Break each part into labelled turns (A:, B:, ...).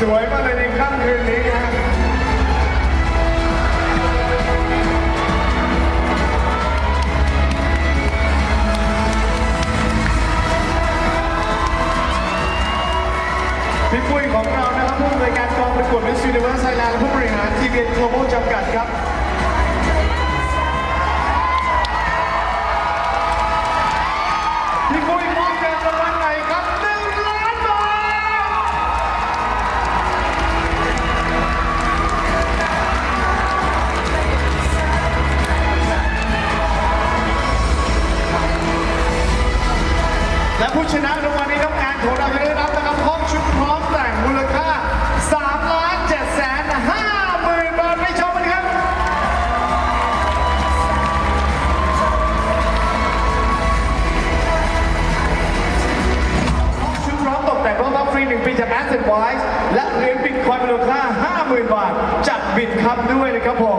A: สวยมากเลยในค่ำคืนนี้ฮะพี่ ชนะรางวัลนี้ครับงานของเราจะได้รับนะครับห้องชุดพร้อมแต่งมูลค่า3ล้าน7แสน5หมื่นบาทไปชมกันครับชุดพร้อมตกแต่งรถรับฟรี 1 ปีจาก Asset Wise และเหรียญบิตคอยน์มูลค่า 50,000 บาทจากบิตครับด้วยนะครับผม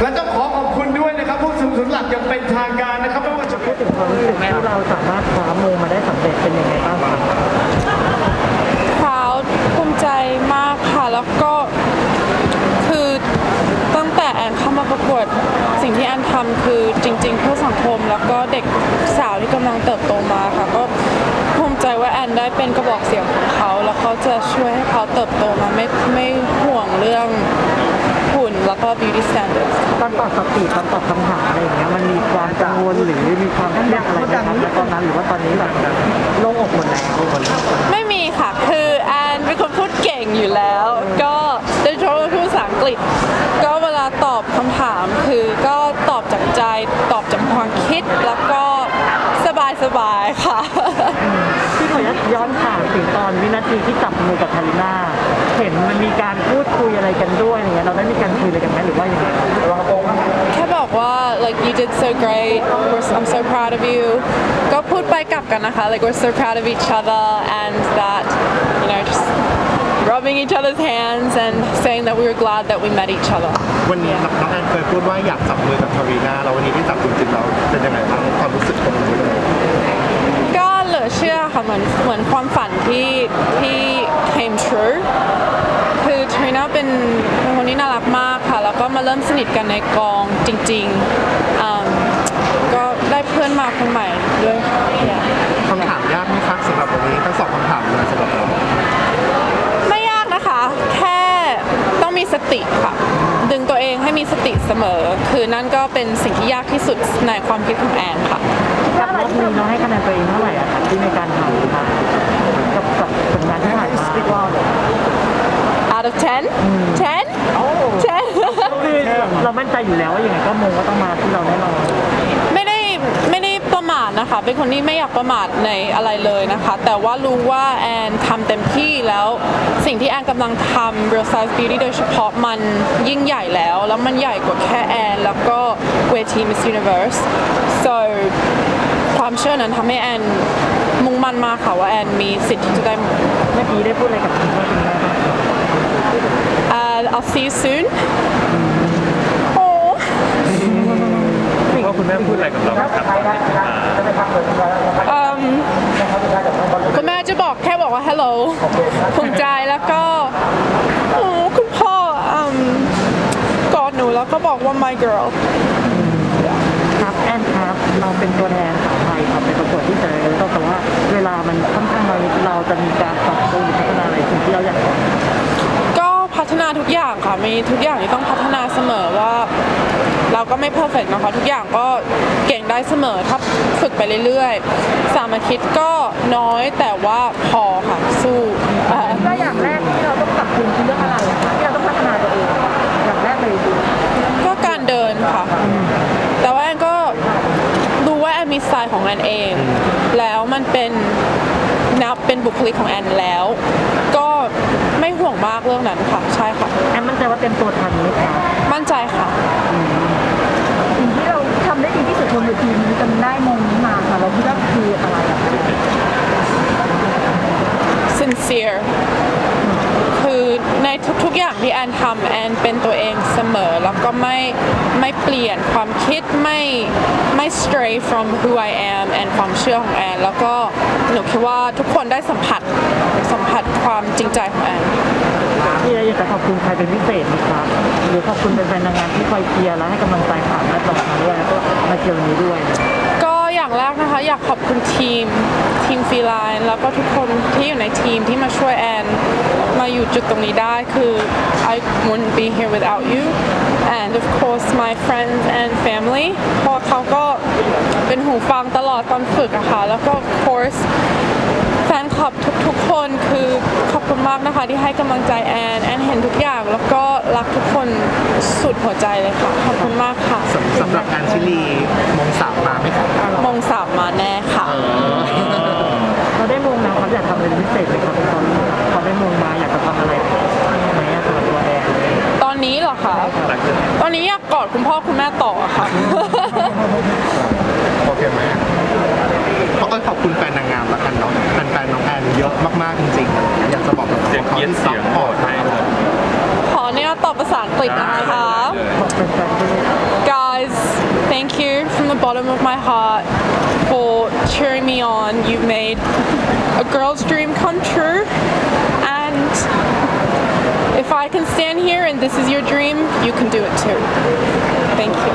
A: และต้อง นับสนุนหลักอย่างเป็นทางการนะครับไม่ว่าจะเป็น
B: ถึงความรู้สึกที่เราสามารถคว้ามงมาได้สำเร็จเป็นยังไงบ้างครับ
C: พราวภูมิใจมากค่ะแล้วก็คือตั้งแต่แอนเข้ามาประกวดสิ่งที่แอนทำคือจริง ๆ เพื่อสังคมแล้วก็เด็กสาวที่กำลังเติบโตมาค่ะก็ภูมิใจว่าแอนได้เป็นกระบอกเสียงของเขา แล้วเขาจะช่วยให้เขาเติบโตมาไม่ไม่ห่วงเรื่องหุ่นแล้วก็ beauty standards
B: ตอนตอบสติตอนตอบคำถามอะไรอย่างเงี้ยมันมีความกังวลหรือมีความเครียดอะไรไหมครับในตอนนั้นหรือว่าตอนนี้แบบโล่งอกหมดแล้ว
C: ไม่มีค่ะ คือแอนเป็นคนพูดเก่งอยู่แล้ว ก็โดยเฉพาะพูดภาษาอังกฤษ ก็เวลาตอบคำถามคือก็ตอบจากใจตอบจากความคิดแล้วก็สบายสบายๆค่ะ
B: ที่ขออนุญาตย้อนถามถึงตอนวินาทีที่จับมือกับทาริน่าเห็นมันมีการพูดคุยอะไรกันด้วย
C: did so great we're, I'm so proud of you ก็พูดไปกลับกันนะคะ like we're so proud of each other and that you know just rubbing each other's hands and saying that we were glad that we met each other
D: วันนี้น้องแอนเคยพูดว่าอยากจับมือกับทวีนาเราวันนี้ที่จับจริงๆเราเป็นยังไงบ้างความรู้สึกตรงนี้
C: ก็เหลือเชื่อค่ะเหมือนเหมือนความฝันที่ที่ came true คือทรีน่าเป็นเป็นคนที่น่ารักมากค่ะแล้วก็มาเริ่มสนิทกันในกองจริงๆอืมก็ได้เพื่อนมาคนใหม่ด้วยค่ะ Yeah
D: คำถามยากไหมครับสำหรับวันนี้ทั้งสองคำถามเลยสำหรับเรา
C: ไม่ยากนะคะ แค่ต้องมีสติค่ะ ดึงตัวเองให้ มีสติเสมอ คือนั่นก็เป็นสิ่งที่ยากที่สุดในความคิดของแอนค่ะ
B: ครับรอบนี้น้องให้คะแนนตัวเองเท่าไหร่อะครับที่ในการทำครับกับกับผลงานที่ผ่านมา
C: out of 10 10 10
B: คือเรามั่นใจอยู่แล้วว่ายังไงก็มงก็ต้องมาที่เราแน่นอน
C: ไม่ได้ไม่ได้ประมาทนะ คะเป็นคนที่ไม่อยากประมาทในอะไรเลยนะคะ แต่ว่ารู้ว่าแอนทำเต็มที่แล้วสิ่งที่แอนกำลังทำ Real Size Beauty โดยเฉพาะมันยิ่งใหญ่แล้ว แล้วมันใหญ่กว่าแค่แอน แล้วก็เวที Miss Universe so ความเชื่อนั้นทำให้แอนมุ่งมั่นมากค่ะว่าแอนมีสิทธิ์ที่จะได้
B: เมื่อกี้ได้พูดอะไรกับคุณพ่อคุณแม่บ้าง
C: uh, I'll see you soon
E: คุณพ่อคุณแม่พูดอะไรกับเราครับตอนที่ขึ้นมา
C: อืมคุณแม่จะบอกแค่บอกว่า hello ภูมิใจแล้วก็โอ้คุณพ่ออืมกอดหนูแล้วก็บอกว่า my girl
B: ครับแอนครับเราเป็นตัวแทนสาวไทยครับไปประกวดที่เจอแล้วแต่ว่าเวลามันค่อนข้างน้อยนิดเราจะมีการปรับปรุงหรือพัฒนาอะไรสิ่งที่เราอยากทำ
C: ก็พัฒนาทุกอย่างค่ะมีทุกอย่างที่ต้องพัฒนาเสมอว่า เราก็ไม่เพอร์เฟกนะคะทุกอย่างก็เก่งได้เสมอถ้าฝึกไปเรื่อยๆสามอาทิตย์ก็น้อยแต่ว่าพอค่ะสู้อ่า
B: ก็อย่างแรกที่เราต้องปรับปรุงคือเรื่องอะไรอะคะที่เราต้องพัฒนาตัวเองอย่างแรกเลย
C: ก็การเดินค่ะ แต่ว่าแอนก็รู้ว่าแอนมีสไตล์ของแอนเอง แล้วมันเป็นนับเป็นบุคลิกของแอนแล้ว ก็ไม่ห่วงมากเรื่องนั้นค่ะใช่ค่ะ
B: แอนมั่นใจว่าเต็มตัวทันไหมคะ
C: มั่นใจค่ะ
F: สิ่งที่เราทำได้ดี ที่สุดบนเวทีนี้จนได้มงนี้มาค่ะเราคิดว่าคืออะไรอะ
C: sincere คือในทุกๆอย่างที่แอนทำแอนเป็นตัวเองเสมอ แล้วก็ไม่ไม่เปลี่ยนความคิดไม่ไม่ stray from who I am and ความเชื่อของแอน แล้วก็ หนูคิดว่าทุกคนได้สัมผัสสัมผัสความจริงใจของแอน
B: พี่อยากจะขอบคุณใครเป็นพิเศษไหมครับหรือขอบคุณเป็นแฟนๆนางงามที่คอยเชียร์และให้กำลังใจผ่านหน้าจอมาด้วยแล้วก็มาเชียร์วันนี้ด้วยนะ
C: ก็อย่างแรกนะคะอยากขอบคุณทีมทีมฟีไลน์แล้วก็ทุกคนที่อยู่ในทีมที่มาช่วยแอนมาอยู่จุดตรงนี้ได้คือ I wouldn't be here without you and of course my friends and family เพราะเขาก็ เป็นหูฟังตลอดตอนฝึกอะค่ะ แล้วก็ of course แฟนคลับทุกๆคนคือขอบคุณมากนะคะที่ให้กำลังใจแอน แอนเห็นทุกอย่าง แล้วก็รักทุกคนสุดหัวใจเลยค่ะ ขอบคุณมากค่ะ
D: สำสำหรับการชิลีมงสามมาไหมครับ
C: มงสามมาแน่ค่ะ
B: เราได้มงแล้วครับอยากทำอะไรเป็นพิเศษไหมครับตอนนี้พอได้มงมาอยากจะทำอะไรไหมอะสำหรับตัวแอน
C: ตอนนี้เหรอคะ ตอนนี้อยากกอดคุณพ่อคุณแม่ต่อ thank you from the bottom of my heart for cheering me on. You've made a girl's dream come true. And if I can stand here and this is your dream you can do it too. Thank you